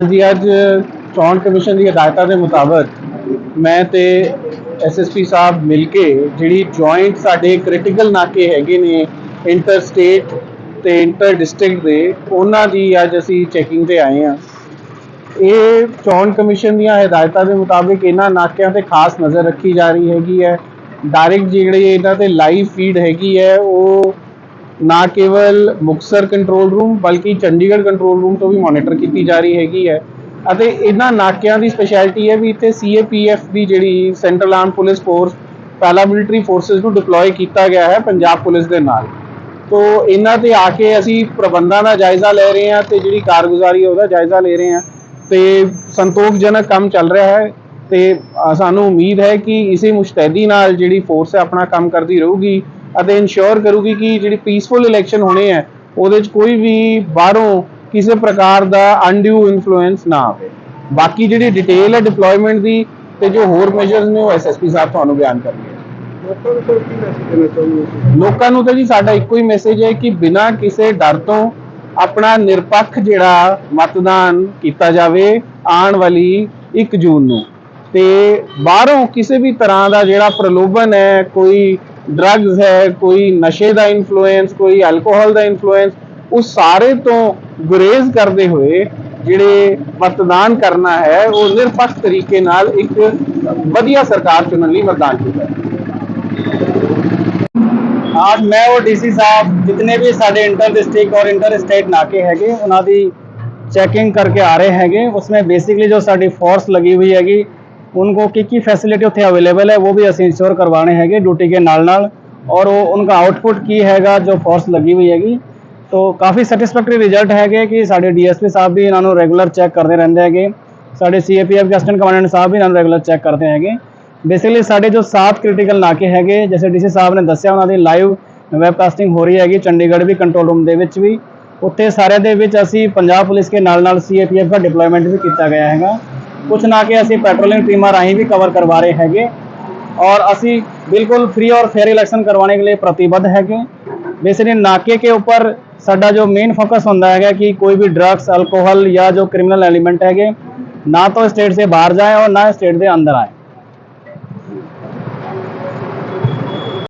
ਜੀ ਅੱਜ ਚੋਣ ਕਮਿਸ਼ਨ ਦੀ ਹਦਾਇਤਾਂ ਦੇ ਮੁਤਾਬਕ ਮੈਂ ਤੇ ਐਸਐਸਪੀ ਸਾਹਿਬ ਮਿਲ ਕੇ ਜਿਹੜੀ ਜੁਆਇੰਟ ਸਾਡੇ ਕ੍ਰਿਟੀਕਲ ਨਾਕੇ ਹੈਗੇ ਨੇ ਇੰਟਰ ਸਟੇਟ ਤੇ ਇੰਟਰ ਡਿਸਟ੍ਰਿਕਟ ਦੇ, ਉਹਨਾਂ ਦੀ ਅੱਜ ਅਸੀਂ ਚੈਕਿੰਗ ਤੇ ਆਏ ਆ ਇਹ ਚੋਣ ਕਮਿਸ਼ਨ ਦੀਆਂ ਹਦਾਇਤਾਂ ਦੇ ਮੁਤਾਬਕ ਇਹਨਾਂ ਨਾਕਿਆਂ ਤੇ ਖਾਸ ਨਜ਼ਰ ਰੱਖੀ ਜਾ ਰਹੀ ਹੈਗੀ ਹੈ। ਡਾਇਰੈਕਟ ਜਿਹੜੇ ਇਹਨਾਂ ਤੇ ਲਾਈਵ ਫੀਡ ਹੈਗੀ ਹੈ, ਉਹ ਨਾ ਕੇਵਲ ਮੁਕਸਰ ਕੰਟਰੋਲ ਰੂਮ ਬਲਕਿ ਚੰਡੀਗੜ੍ਹ ਕੰਟਰੋਲ ਰੂਮ ਤੋਂ ਵੀ ਮੋਨੀਟਰ ਕੀਤੀ ਜਾ ਰਹੀ ਹੈਗੀ ਹੈ। ਅਤੇ ਇਹਨਾਂ ਨਾਕਿਆਂ ਦੀ ਸਪੈਸ਼ਲਿਟੀ ਹੈ ਵੀ ਇੱਥੇ ਸੀਏਪੀਐਫ ਦੀ ਜਿਹੜੀ central arm police force para military forces ਨੂੰ ਡਿਪਲੋਏ ਕੀਤਾ ਗਿਆ ਹੈ ਪੰਜਾਬ ਪੁਲਿਸ ਦੇ ਨਾਲ। ਤੋ ਇਹਨਾਂ ਤੇ ਆ ਕੇ ਅਸੀਂ ਪ੍ਰਬੰਧਾਂ ਦਾ ਜਾਇਜ਼ਾ ਲੈ ਰਹੇ ਹਾਂ ਤੇ ਜਿਹੜੀ ਕਾਰਗੁਜ਼ਾਰੀ ਹੈ ਉਹਦਾ ਜਾਇਜ਼ਾ ਲੈ ਰਹੇ ਹਾਂ। ਤੇ ਸੰਤੋਖਜਨਕ ਕੰਮ ਚੱਲ ਰਿਹਾ ਹੈ ਤੇ ਸਾਨੂੰ ਉਮੀਦ ਹੈ ਕਿ ਇਸੇ ਮੁਸ਼ਤੈਦੀ ਨਾਲ ਜਿਹੜੀ ਫੋਰਸ ਹੈ ਆਪਣਾ ਕੰਮ ਕਰਦੀ ਰਹੂਗੀ। ਅਤੇ ਇਨਸ਼ੋਰ ਕਰੂਗੀ ਕਿ ਜਿਹੜੀ ਪੀਸਫੁਲ ਇਲੈਕਸ਼ਨ ਹੋਣੇ ਹੈ ਉਹਦੇ 'ਚ ਕੋਈ ਵੀ ਬਾਹਰੋਂ ਕਿਸੇ ਪ੍ਰਕਾਰ ਦਾ ਅਨਡਿਊ ਇਨਫਲੂਐਂਸ ਨਾ ਆਵੇ। ਬਾਕੀ ਜਿਹੜੀ ਡਿਟੇਲ ਹੈ ਡਿਪਲੋਇਮੈਂਟ ਦੀ ਤੇ ਜੋ ਹੋਰ ਮੈਜਰਸ ਨੇ ਉਹ ਐਸਐਸਪੀ ਸਾਹਿਬ ਤੁਹਾਨੂੰ ਬਿਆਨ ਕਰਨਗੇ। ਲੋਕਾਂ ਨੂੰ ਤਾਂ ਜੀ ਸਾਡਾ ਇੱਕੋ ਹੀ ਮੈਸੇਜ ਹੈ ਕਿ ਬਿਨਾਂ ਕਿਸੇ ਡਰ ਤੋਂ ਆਪਣਾ ਨਿਰਪੱਖ ਜਿਹੜਾ ਮਤਦਾਨ ਕੀਤਾ ਜਾਵੇ ਆਉਣ ਵਾਲੀ 1 ਜੂਨ ਨੂੰ। ਤੇ ਬਾਹਰੋਂ ਕਿਸੇ ਵੀ ਤਰ੍ਹਾਂ ਦਾ ਜਿਹੜਾ ਪ੍ਰਲੋਭਨ ਹੈ ਕੋਈ ਡਰੱਗਸ ਹੈ ਕੋਈ ਨਸ਼ੇ ਦਾ ਇਨਫਲੂਐਂਸ ਕੋਈ ਐਲਕੋਹਲ ਦਾ ਇਨਫਲੂਐਂਸ ਉਹ ਸਾਰੇ ਤੋਂ ਗੁਰੇਜ਼ ਕਰਦੇ ਹੋਏ ਜਿਹੜੇ ਮਤਦਾਨ ਕਰਨਾ ਹੈ ਉਹ ਨਿਰਪੱਖ ਤਰੀਕੇ ਨਾਲ ਇੱਕ ਵਧੀਆ ਸਰਕਾਰ ਚੁਣਨ ਲਈ ਮਤਦਾਨ ਕੀਤਾ ਹੈ आज मैं और डीसी साहब जितने भी साढ़े इंटर डिस्ट्रिक्ट और इंटर स्टेट नाके हैगे ਉਹਨਾਂ ਦੀ ਚੈਕਿੰਗ ਕਰਕੇ ਆ ਰਹੇ ਹੈਗੇ उसमें बेसिकली जो ਸਾਡੀ ਫੋਰਸ लगी हुई हैगी उनको की की फैसिलिटी ਉੱਥੇ ਅਵੇਲੇਬਲ ਹੈ ਉਹ ਵੀ ਅਸੀਂ ਇਨਸ਼ੋਰ ਕਰਵਾਣੇ ਹੈਗੇ ਡਿਊਟੀ ਦੇ ਨਾਲ ਨਾਲ ਔਰ ਉਹ ਉਹਨਾਂ ਦਾ ਆਊਟਪੁੱਟ ਕੀ ਹੈਗਾ ਜੋ ਫੋਰਸ ਲੱਗੀ ਹੋਈ ਹੈਗੀ ਤੋ ਕਾਫੀ ਸੈਟੀਸਫੈਕਟਰੀ ਰਿਜ਼ਲਟ ਹੈਗੇ ਕਿ ਸਾਡੇ ਡੀਐਸਪੀ ਸਾਹਿਬ ਵੀ ਇਹਨਾਂ ਨੂੰ ਰੈਗੂਲਰ ਚੈੱਕ ਕਰਦੇ ਰਹਿੰਦੇ ਹੈਗੇ ਸਾਡੇ ਸੀਏਪੀਐਫ ਦੇ ਅਸਿਸਟੈਂਟ ਕਮਾਂਡੈਂਟ ਸਾਹਿਬ ਵੀ ਇਹਨਾਂ ਨੂੰ ਰੈਗੂਲਰ ਚੈੱਕ ਕਰਦੇ ਹੈਗੇ ਬੇਸਿਕਲੀ ਸਾਡੇ ਜੋ ਸਾਤ ਕ੍ਰਿਟੀਕਲ ਨਾਕੇ ਹੈਗੇ ਜਿਵੇਂ ਡੀਸੀ ਸਾਹਿਬ ਨੇ ਦੱਸਿਆ ਉਹਨਾਂ ਦੀ ਲਾਈਵ ਵੈਬਕਾਸਟਿੰਗ ਹੋ ਰਹੀ ਹੈਗੀ ਚੰਡੀਗੜ੍ਹ ਵੀ ਕੰਟਰੋਲ ਰੂਮ ਦੇ ਵਿੱਚ ਵੀ ਉੱਥੇ ਸਾਰਿਆਂ ਦੇ ਵਿੱਚ ਅਸੀਂ ਪੰਜਾਬ ਪੁਲਿਸ ਦੇ ਨਾਲ ਨਾਲ ਸੀਏਪੀਐਫ ਦਾ ਡਿਪਲੋਇਮੈਂਟ ਵੀ ਕੀਤਾ ਗਿਆ ਹੈਗਾ ਕੁਝ ਨਾਕੇ ਅਸੀਂ ਪੈਟਰੋਲਿੰਗ ਟੀਮਾਂ ਰਾਹੀਂ ਵੀ ਕਵਰ ਕਰਵਾ ਰਹੇ ਹੈਗੇ और ਅਸੀਂ ਬਿਲਕੁਲ फ्री और फेयर इलेक्शन करवाने के लिए प्रतिबद्ध हैगे बेसिकली नाके के ऊपर ਸਾਡਾ ਜੋ ਮੇਨ ਫੋਕਸ ਹੁੰਦਾ ਹੈਗਾ ਕਿ ਕੋਈ ਵੀ ਡਰੱਗਸ ਅਲਕੋਹਲ ਜਾਂ ਜੋ ਕ੍ਰਿਮੀਨਲ ਐਲੀਮੈਂਟ ਹੈਗੇ ਨਾ ਤਾਂ ਸਟੇਟ से बाहर जाए और ना स्टेट ਦੇ अंदर आए